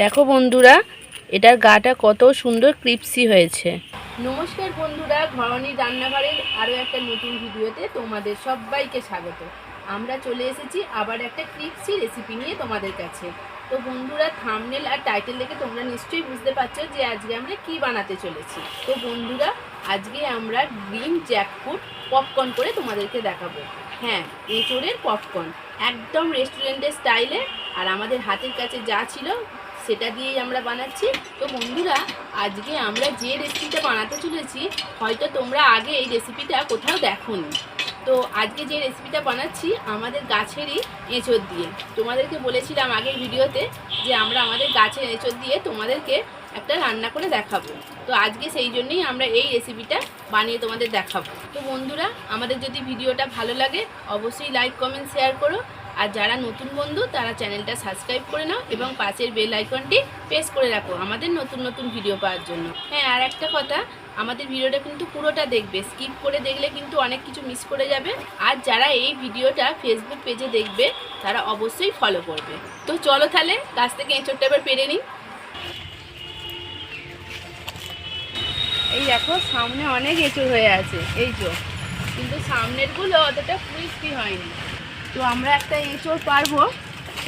দেখো বন্ধুরা, এটার গাটা কত সুন্দর ক্রিপসি হয়েছে। নমস্কার বন্ধুরা ঘরনি রান্নাঘরের আরও একটা নতুন ভিডিওতে তোমাদের সবাইকে স্বাগত। আমরা চলে এসেছি আবার একটা ক্রিপসি রেসিপি নিয়ে তোমাদের কাছে। তো বন্ধুরা, থামনেল আর টাইটেল দেখে তোমরা নিশ্চয়ই বুঝতে পারছ যে আজকে আমরা কি বানাতে চলেছি। তো বন্ধুরা, আজকে আমরা গ্রিন জ্যাকফুট পপকর্ন করে তোমাদেরকে দেখাবো। হ্যাঁ এঁচোড়ের পপকর্ন। একদম রেস্টুরেন্টের স্টাইলে। আর আমাদের হাতের কাছে যা ছিল সেটা দিয়েই আমরা বানাচ্ছি। তো বন্ধুরা, আজকে আমরা যে রেসিপিটা বানাতে চলেছি, হয়তো তোমরা আগে এই রেসিপিটা কোথাও দেখোনি। তো আজকে যে রেসিপিটা বানাচ্ছি, আমাদের গাছেরই এঁচড় দিয়ে। তোমাদেরকে বলেছিলাম আগের ভিডিওতে যে আমরা আমাদের গাছের এঁচড় দিয়ে তোমাদেরকে একটা রান্না করে দেখাবো। তো আজকে সেই জন্যই আমরা এই রেসিপিটা বানিয়ে তোমাদের দেখাবো। তো বন্ধুরা, আমাদের যদি ভিডিওটা ভালো লাগে, অবশ্যই লাইক কমেন্ট শেয়ার করো। আর যারা নতুন বন্ধু, তারা চ্যানেলটা সাবস্ক্রাইব করে নাও এবং পাশের বেল আইকনটি প্রেস করে রাখো আমাদের নতুন নতুন ভিডিও পাওয়ার জন্য। হ্যাঁ আর একটা কথা, আমাদের ভিডিওটা কিন্তু পুরোটা দেখবে, স্কিপ করে দেখলে কিন্তু অনেক কিছু মিস করে যাবে। আর যারা এই ভিডিওটা ফেসবুক পেজে দেখবে, তারা অবশ্যই ফলো করবে। তো চলো তাহলে গাছ থেকে এঁচড়টা এবার পেরে নিই। এই দেখো, সামনে অনেক এঁচড় হয়ে আছে, এই তো কিন্তু সামনেরগুলো অতটা ক্রিস্পি হয়নি। তো আমরা একটা এঁচড় পারব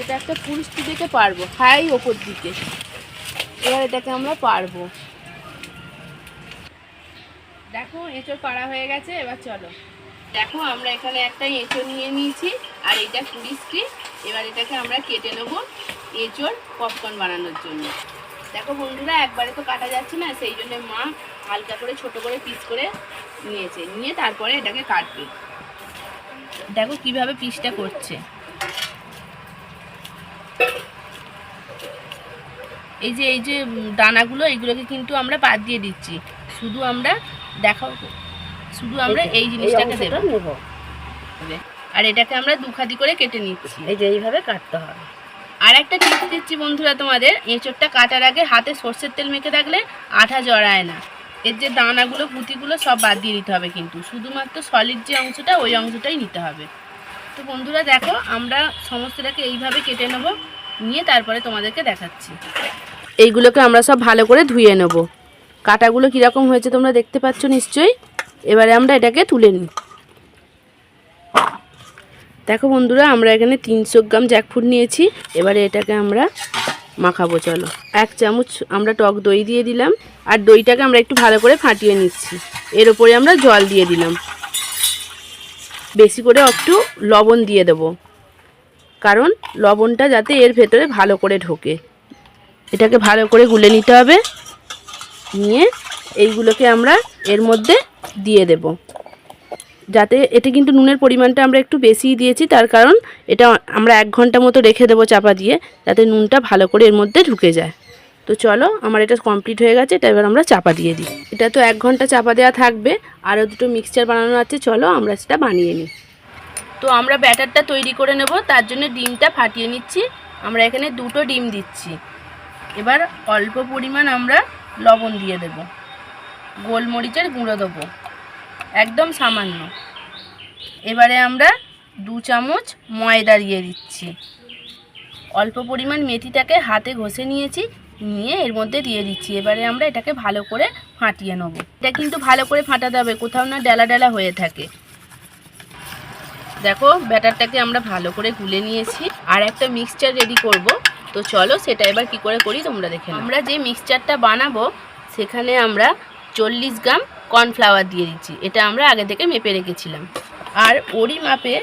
এটা একটা পুরুষটি দিকে পারব, হাই ওপর দিকে। এবার এটাকে আমরা পারব। দেখো, এঁচড় পাড়া হয়ে গেছে, এবার চলো। দেখো, আমরা এখানে একটা এঁচড় নিয়ে নিয়েছি, আর এটা কুড়িষ্টি এবার এটাকে আমরা কেটে নেব এঁচড় পপকর্ন বানানোর জন্য। দেখো বন্ধুরা, একবারে তো কাটা যাচ্ছে না, সেই জন্য মা হালকা করে, ছোট করে পিস করে নিয়েছে। নিয়ে তারপরে এটাকে কাটবে। দেখো কীভাবে পিসটা করছে। এই যে এই যে দানাগুলো এইগুলোকে কিন্তু আমরা বাদ দিয়ে দিচ্ছি। শুধু আমরা দেখাও শুধু আমরা এই জিনিসটাকে দেবো। আর এটাকে আমরা দুখাদি করে কেটে নিচ্ছি। এই যে এইভাবে কাটতে হবে। আর একটা টিপস দিচ্ছি বন্ধুরা তোমাদের এঁচোড়টা কাটার আগে হাতে সর্ষের তেল মেখে রাখলে আঠা জড়ায় না। এর যে দানাগুলো, পুঁতিগুলো সব বাদ দিয়ে নিতে হবে কিন্তু। শুধুমাত্র সলিড যে অংশটা, ওই অংশটাই নিতে হবে। তো বন্ধুরা দেখো, আমরা সমস্তটাকে এইভাবে কেটে নেব, নিয়ে তারপরে তোমাদেরকে দেখাচ্ছি। এইগুলোকে আমরা সব ভালো করে ধুয়ে নেব। কাটাগুলো কীরকম হয়েছে তোমরা দেখতে পাচ্ছ নিশ্চয়ই? এবারে আমরা এটাকে তুলে নিই। দেখো বন্ধুরা, আমরা এখানে তিনশো গ্রাম জ্যাকফ্রুট নিয়েছি। এবারে এটাকে আমরা মাখাবো, চলো। এক চামচ আমরা টক দই দিয়ে দিলাম, আর দইটাকে আমরা একটু ভালো করে ফাটিয়ে নিচ্ছি। এর ওপরে আমরা জল দিয়ে দিলাম। বেশি করে একটু লবণ দিয়ে দেব, কারণ লবণটা যাতে এর ভেতরে ভালো করে ঢোকে। এটাকে ভালো করে গুলে নিতে হবে, নিয়ে এইগুলোকে আমরা এর মধ্যে দিয়ে দেবো। যাতে এতে কিন্তু নুনের পরিমাণটা আমরা একটু বেশিই দিয়েছি, তার কারণ এটা আমরা এক ঘণ্টা মতো রেখে দেবো চাপা দিয়ে, যাতে নুনটা ভালো করে এর মধ্যে ঢুকে যায়। তো চলো, আমার এটা কমপ্লিট হয়ে গেছে, এটা এবার আমরা চাপা দিয়ে দিই। এটা তো এক ঘণ্টা চাপা দেওয়া থাকবে, আরও দুটো মিক্সচার বানানো আছে, চলো আমরা সেটা বানিয়ে নিই। তো আমরা ব্যাটারটা তৈরি করে নেব, তার জন্য ডিমটা ফাটিয়ে নিচ্ছি। আমরা এখানে দুটো ডিম দিচ্ছি। এবার অল্প পরিমাণ আমরা লবণ দিয়ে দেব। গোলমরিচের গুঁড়ো দেবো। একদম সামান্য। এবারে আমরা দু চামচ ময়দা দিয়ে দিচ্ছি। অল্প পরিমাণ মেথিটাকে হাতে ঘষে নিয়েছি, নিয়ে এর মধ্যে দিয়ে দিচ্ছি। এবারে আমরা এটাকে ভালো করে ফাটিয়ে নেব। এটা কিন্তু ভালো করে ফাটাতে হবে, কোথাও না ডেলা ডেলা হয়ে থাকে। দেখো, ব্যাটারটাকে আমরা ভালো করে গুলে নিয়েছি। আর একটা মিক্সচার রেডি করব। তো চলো সেটা এবার কি করে করি তোমরা দেখে। আমরা যে মিক্সচারটা বানাবো, সেখানে আমরা চল্লিশ গ্রাম কর্নফ্লাওয়ার দিয়ে দিচ্ছি। এটা আমরা আগে থেকে মেপে রেখেছিলাম। আর ওরই মাপে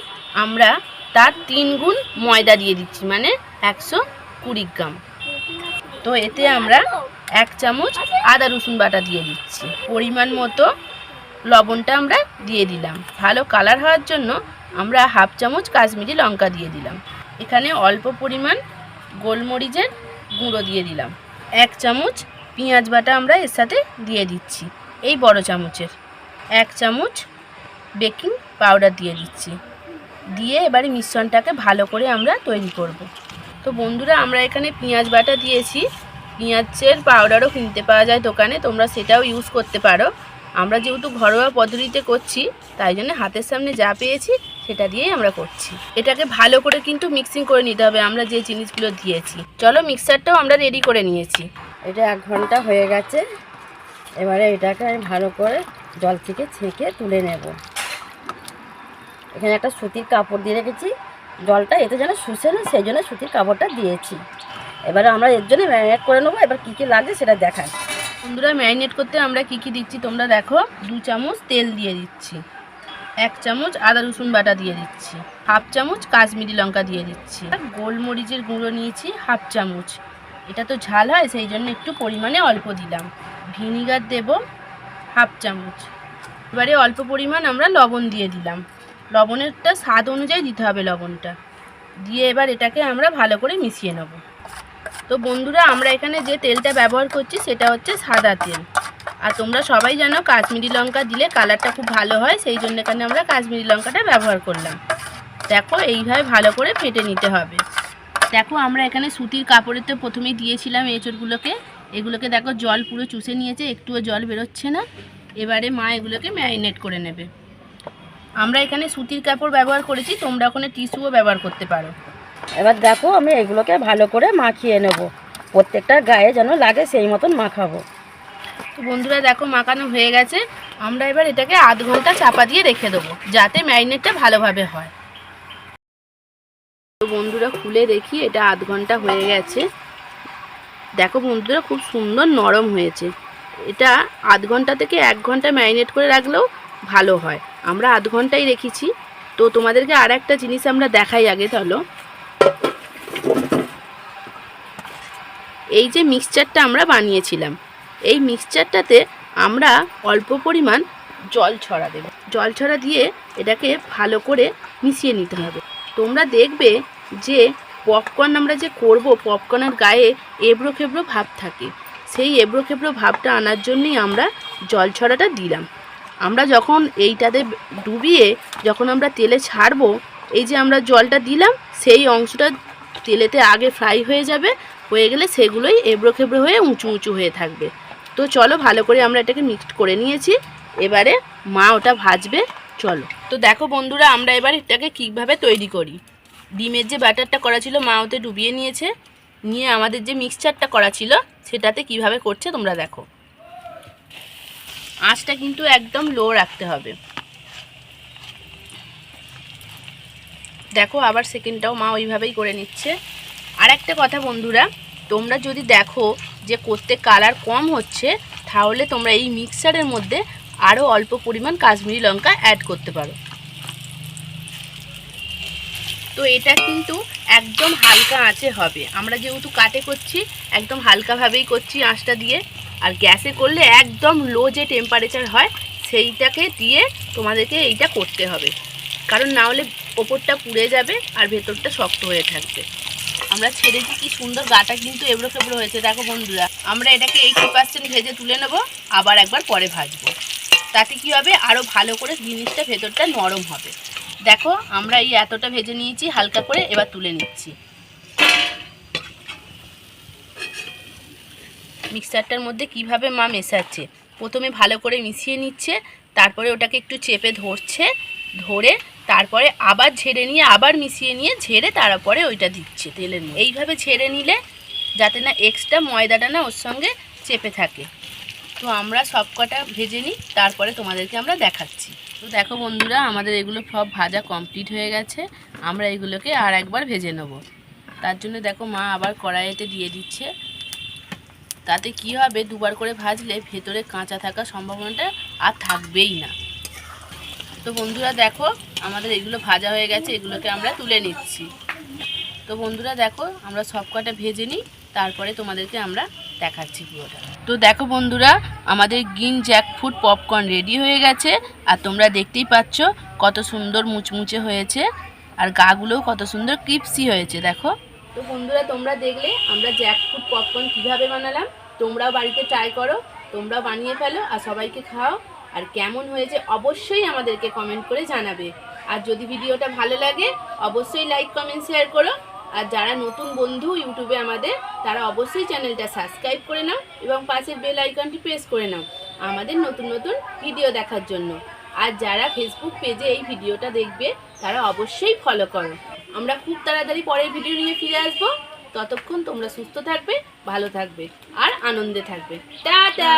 আমরা তার তিন গুণ ময়দা দিয়ে দিচ্ছি মানে একশো কুড়ি গ্রাম। তো এতে আমরা এক চামচ আদা, রসুন বাটা দিয়ে দিচ্ছি। পরিমাণ মতো লবণটা আমরা দিয়ে দিলাম। ভালো কালার হওয়ার জন্য আমরা হাফ চামচ কাশ্মীরি লঙ্কা দিয়ে দিলাম। এখানে অল্প পরিমাণ গোলমরিচের গুঁড়ো দিয়ে দিলাম। এক চামচ পেঁয়াজ বাটা আমরা এর সাথে দিয়ে দিচ্ছি। এই বড় চামচের। এক চামচ বেকিং পাউডার দিয়ে দিচ্ছি। দিয়ে এবারে মিশ্রণটাকে ভালো করে আমরা তৈরি করব। তো বন্ধুরা, আমরা এখানে পেঁয়াজ বাটা দিয়েছি। পেঁয়াজের পাউডারও কিনতে পাওয়া যায় দোকানে, তোমরা সেটাও ইউজ করতে পারো। আমরা যেহেতু ঘরোয়া পদ্ধতিতে করছি, তাই জন্য হাতের সামনে যা পেয়েছি, সেটা দিয়েই আমরা করছি। এটাকে ভালো করে কিন্তু মিক্সিং করে নিতে হবে, আমরা যে জিনিসগুলো দিয়েছি। চলো মিক্সারটাও আমরা রেডি করে নিয়েছি। এটা এক ঘণ্টা হয়ে গেছে। এবারে এটাকে আমি ভালো করে জল থেকে ছেঁকে তুলে নেব। এখানে একটা সুতির কাপড় দিয়ে রেখেছি। জলটা এতে যেন শুষে না, সেই জন্য সুতির কাপড়টা দিয়েছি। এবারে আমরা এর জন্য ম্যারিনেট করে নেব। এবার কী কী লাগছে সেটা দেখাই। বন্ধুরা, ম্যারিনেট করতে আমরা কী কী দিচ্ছি তোমরা দেখো। দু চামচ তেল দিয়ে দিচ্ছি। এক চামচ আদা, রসুন বাটা দিয়ে দিচ্ছি। হাফ চামচ কাশ্মীরি লঙ্কা দিয়ে দিচ্ছি। গোলমরিচের গুঁড়ো নিয়েছি হাফ চামচ। এটা তো ঝাল হয়, সেই জন্য একটু পরিমাণে অল্প দিলাম। ভিনিগার দেব হাফ চামচ। এবারে অল্প পরিমাণ আমরা লবণ দিয়ে দিলাম। লবণেরটা স্বাদ অনুযায়ী দিতে হবে লবণটা। দিয়ে এবার এটাকে আমরা ভালো করে মিশিয়ে নেব। তো বন্ধুরা, আমরা এখানে যে তেলটা ব্যবহার করছি, সেটা হচ্ছে সাদা তেল। আর তোমরা সবাই জানো, কাশ্মীরি লঙ্কা দিলে কালারটা খুব ভালো হয়, সেই জন্য এখানে আমরা কাশ্মীরি লঙ্কাটা ব্যবহার করলাম। দেখো, এইভাবে ভালো করে ফেটে নিতে হবে। দেখো, আমরা এখানে সুতির কাপড়েতে প্রথমেই দিয়েছিলাম এঁচড়গুলোকে। এগুলোকে দেখো জল পুরো চুষে নিয়েছে, একটুও জল বেরোচ্ছে না। এবারে মা এগুলোকে ম্যারিনেট করে নেবে। আমরা এখানে সুতির কাপড় ব্যবহার করেছি, তোমরা ওখানে টিস্যুও ব্যবহার করতে পারো। এবার দেখো আমি এগুলোকে ভালো করে মাখিয়ে নেব। প্রত্যেকটা গায়ে যেন লাগে সেই মতন মাখাবো। তো বন্ধুরা দেখো মাখানো হয়ে গেছে। আমরা এবার এটাকে আধ ঘণ্টা চাপা দিয়ে রেখে দেবো, যাতে ম্যারিনেটটা ভালোভাবে হয়। তো বন্ধুরা খুলে দেখি, এটা আধ ঘণ্টা হয়ে গেছে। দেখো বন্ধুরা, খুব সুন্দর নরম হয়েছে। এটা আধ ঘণ্টা থেকে এক ঘণ্টা ম্যারিনেট করে রাখলেও ভালো হয়। আমরা আধ ঘন্টাই রেখেছি। তো তোমাদেরকে আর একটা জিনিস আমরা দেখাই আগে তাহলে এই যে মিক্সচারটা আমরা বানিয়েছিলাম, এই মিক্সচারটাতে আমরা অল্প পরিমাণ জল ছড়া দেব। জল ছড়া দিয়ে এটাকে ভালো করে মিশিয়ে নিতে হবে। তোমরা দেখবে যে পপকর্ন আমরা যে করব পপকর্নের গায়ে এবড়ো খেবড়ো ভাব থাকে। সেই এবড়ো খেবড়ো ভাবটা আনার জন্যই আমরা জল ছড়াটা দিলাম। আমরা যখন এইটাতে ডুবিয়ে যখন আমরা তেলে ছাড়বো, এই যে আমরা জলটা দিলাম, সেই অংশটা তেলেতে আগে ফ্রাই হয়ে যাবে, হয়ে গেলে সেগুলোই এবড়ো খেবড়ো হয়ে উঁচু উঁচু হয়ে থাকবে। তো চলো ভালো করে আমরা এটাকে মিক্সড করে নিয়েছি, এবারে মা ওটা ভাজবে, চলো। তো দেখো বন্ধুরা, আমরা এবার এটাকে কীভাবে তৈরি করি। ডিমের যে ব্যাটারটা করা ছিল, মা ওতে ডুবিয়ে নিয়েছে। নিয়ে আমাদের যে মিক্সচারটা করা ছিল, সেটাতে কীভাবে করছে তোমরা দেখো। আঁচটা কিন্তু একদম লো রাখতে হবে। দেখো আবার সেকেন্ডটাও মা ওইভাবেই করে নিচ্ছে। আর একটা কথা বন্ধুরা, তোমরা যদি দেখো যে করতে কালার কম হচ্ছে, তাহলে তোমরা এই মিক্সারের মধ্যে আরও অল্প পরিমাণ কাশ্মীরি লঙ্কা অ্যাড করতে পারো। তো এটা কিন্তু একদম হালকা আঁচে হবে। আমরা যেহেতু কাটে করছি, একদম হালকাভাবেই করছি আঁচটা দিয়ে। আর গ্যাসে করলে একদম লো যে টেম্পারেচার হয়, সেইটাকে দিয়ে তোমাদেরকে এইটা করতে হবে। কারণ না হলে ওপরটা পুড়ে যাবে আর ভেতরটা শক্ত হয়ে থাকবে। আমরা ছেড়েছি কি সুন্দর গাটা কিন্তু এবড়ো খেবড়ো হয়েছে। দেখো বন্ধুরা, আমরা এটাকে এইটি পার্সেন্ট ভেজে তুলে নেব, আবার একবার পরে ভাজবো। তাতে কি হবে? আরও ভালো করে জিনিসটা ভেতরটা নরম হবে। দেখো, আমরা এই এতটা ভেজে নিয়েছি, হালকা করে এবার তুলে নিচ্ছি। মিক্সারটার মধ্যে কীভাবে মা মেশাচ্ছে? প্রথমে ভালো করে মিশিয়ে নিচ্ছে, তারপরে ওটাকে একটু চেপে ধরছে, ধরে তারপরে আবার ঝেড়ে নিয়ে, আবার মিশিয়ে নিয়ে ঝেড়ে তারপরে ওইটা দিচ্ছে তেলের মধ্যে। এইভাবে ঝেড়ে নিলে যাতে না এক্সট্রা ময়দাটা না ওর সঙ্গে চেপে থাকে। তো আমরা সব কটা ভেজে নিই, তারপরে তোমাদেরকে আমরা দেখাচ্ছি। তো দেখো বন্ধুরা, আমাদের এগুলো সব ভাজা কমপ্লিট হয়ে গেছে। আমরা এগুলোকে আর একবার ভেজে নেব। তার জন্য দেখো মা আবার কড়াইতে দিয়ে দিচ্ছে। তাতে কি হবে, দুবার করে ভাজলে ভেতরে কাঁচা থাকার সম্ভাবনাটা আর থাকবেই না। তো বন্ধুরা দেখো, আমাদের এগুলো ভাজা হয়ে গেছে, এগুলোকে আমরা তুলে নিচ্ছি। তো বন্ধুরা দেখো, আমরা সব কটা ভেজে নিই, তারপরে তোমাদেরকে আমরা দেখাচ্ছি পুরোটা। তো দেখো বন্ধুরা, আমাদের গ্রিন জ্যাকফুট পপকর্ন রেডি হয়ে গেছে। আর তোমরা দেখতেই পাচ্ছ কত সুন্দর মুচমুচে হয়েছে। আর গাগুলোও কত সুন্দর ক্রিপসি হয়েছে, দেখো। তো বন্ধুরা, তোমরা দেখলে আমরা জ্যাকফুট পপকর্ন কীভাবে বানালাম? তোমরাও বাড়িতে ট্রাই করো, তোমরাও বানিয়ে ফেলো আর সবাইকে খাও। আর কেমন হয়েছে অবশ্যই আমাদেরকে কমেন্ট করে জানাবে। আর যদি ভিডিওটা ভালো লাগে, অবশ্যই লাইক কমেন্ট শেয়ার করো। আর যারা নতুন বন্ধু ইউটিউবে আমাদের, তারা অবশ্যই চ্যানেলটা সাবস্ক্রাইব করে নাও এবং পাশের বেল আইকনটি প্রেস করে নাও আমাদের নতুন নতুন ভিডিও দেখার জন্য। আর যারা ফেসবুক পেজে এই ভিডিওটা দেখবে, তারা অবশ্যই ফলো করো। আমরা খুব তাড়াতাড়ি পরের ভিডিও নিয়ে ফিরে আসব। ততক্ষণ তোমরা সুস্থ থাকবে, ভালো থাকবে, আর আনন্দে থাকবে। টাটা!